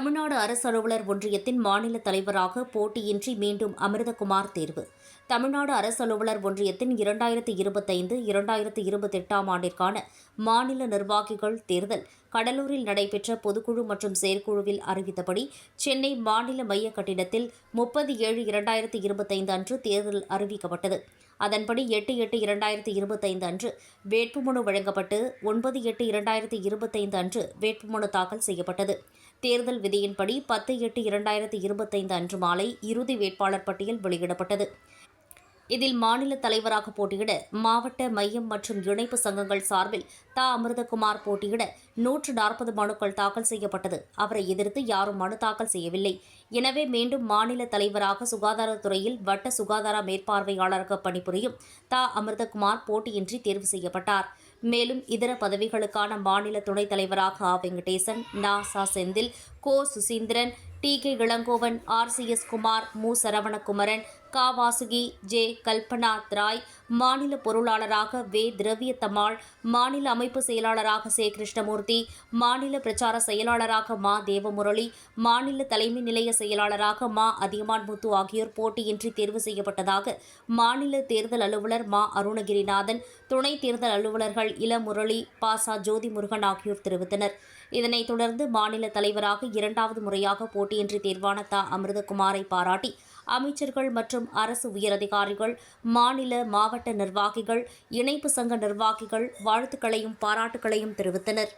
தமிழ்நாடு அரசு அலுவலர் ஒன்றியத்தின் மாநில தலைவராக போட்டியின்றி மீண்டும் அமிர்தகுமார் தேர்வு. தமிழ்நாடு அரசு அலுவலர் ஒன்றியத்தின் இரண்டாயிரத்தி இருபத்தைந்து இரண்டாயிரத்தி இருபத்தெட்டாம் ஆண்டிற்கான மாநில நிர்வாகிகள் தேர்தல் கடலூரில் நடைபெற்ற பொதுக்குழு மற்றும் செயற்குழுவில் அறிவித்தபடி சென்னை மாநில மைய கட்டிடத்தில் முப்பது ஏழு இரண்டாயிரத்தி இருபத்தைந்து அன்று தேர்தல் அறிவிக்கப்பட்டது. அதன்படி எட்டு எட்டு இரண்டாயிரத்தி இருபத்தைந்து அன்று வேட்புமனு வழங்கப்பட்டு ஒன்பது எட்டு இரண்டாயிரத்தி இருபத்தைந்து அன்று வேட்புமனு தாக்கல் செய்யப்பட்டது. தேர்தல் விதியின்படி பத்து எட்டு இரண்டாயிரத்தி இருபத்தைந்து அன்று மாலை இறுதி வேட்பாளர் பட்டியல் வெளியிடப்பட்டது. இதில் மாநில தலைவராக போட்டியிட மாவட்ட மையம் மற்றும் இணைப்பு சங்கங்கள் சார்பில் தா. அமிர்தகுமார் போட்டியிட நூற்று நாற்பது மனுக்கள் தாக்கல் செய்யப்பட்டது. அவரை எதிர்த்து யாரும் மனு தாக்கல் செய்யவில்லை. எனவே மீண்டும் மாநில தலைவராக சுகாதாரத்துறையில் வட்ட சுகாதார மேற்பார்வையாளராக பணிபுரியும் தா. அமிர்தகுமார் போட்டியின்றி தேர்வு செய்யப்பட்டார். மேலும் இதர பதவிகளுக்கான மாநில துணைத் தலைவராக ஆ. வெங்கடேசன் நா. சா. செந்தில் கோ. Suseendran T. K. Ilangovan R. C. S. Kumar மு. சரவணகுமரன் கா வாசுகி ஜே. கல்பனா திராய் மாநில பொருளாளராக வே. திரவியத்தம்மாள் மாநில அமைப்பு செயலாளராக சே. கிருஷ்ணமூர்த்தி மாநில பிரச்சார செயலாளராக மா. தேவமுரளி மாநில தலைமை நிலைய செயலாளராக மா. அதியமான் முத்து ஆகியோர் போட்டியின்றி தேர்வு செய்யப்பட்டதாக மாநில தேர்தல் அலுவலர் மா. அருணகிரிநாதன் துணை தேர்தல் அலுவலர்கள் இள முரளி பாசா ஜோதி முருகன் ஆகியோர் தெரிவித்தனர். இதனைத் தொடர்ந்து மாநில தலைவராக இரண்டாவது முறையாக போட்டியின்றி தேர்வான தா. அமிர்தகுமாரை பாராட்டி அமைச்சர்கள் மற்றும் அரசு உயரதிகாரிகள் மாநில மாவட்ட நிர்வாகிகள் இணைப்பு சங்க நிர்வாகிகள் வாழ்த்துக்களையும் பாராட்டுகளையும் தெரிவித்தனா்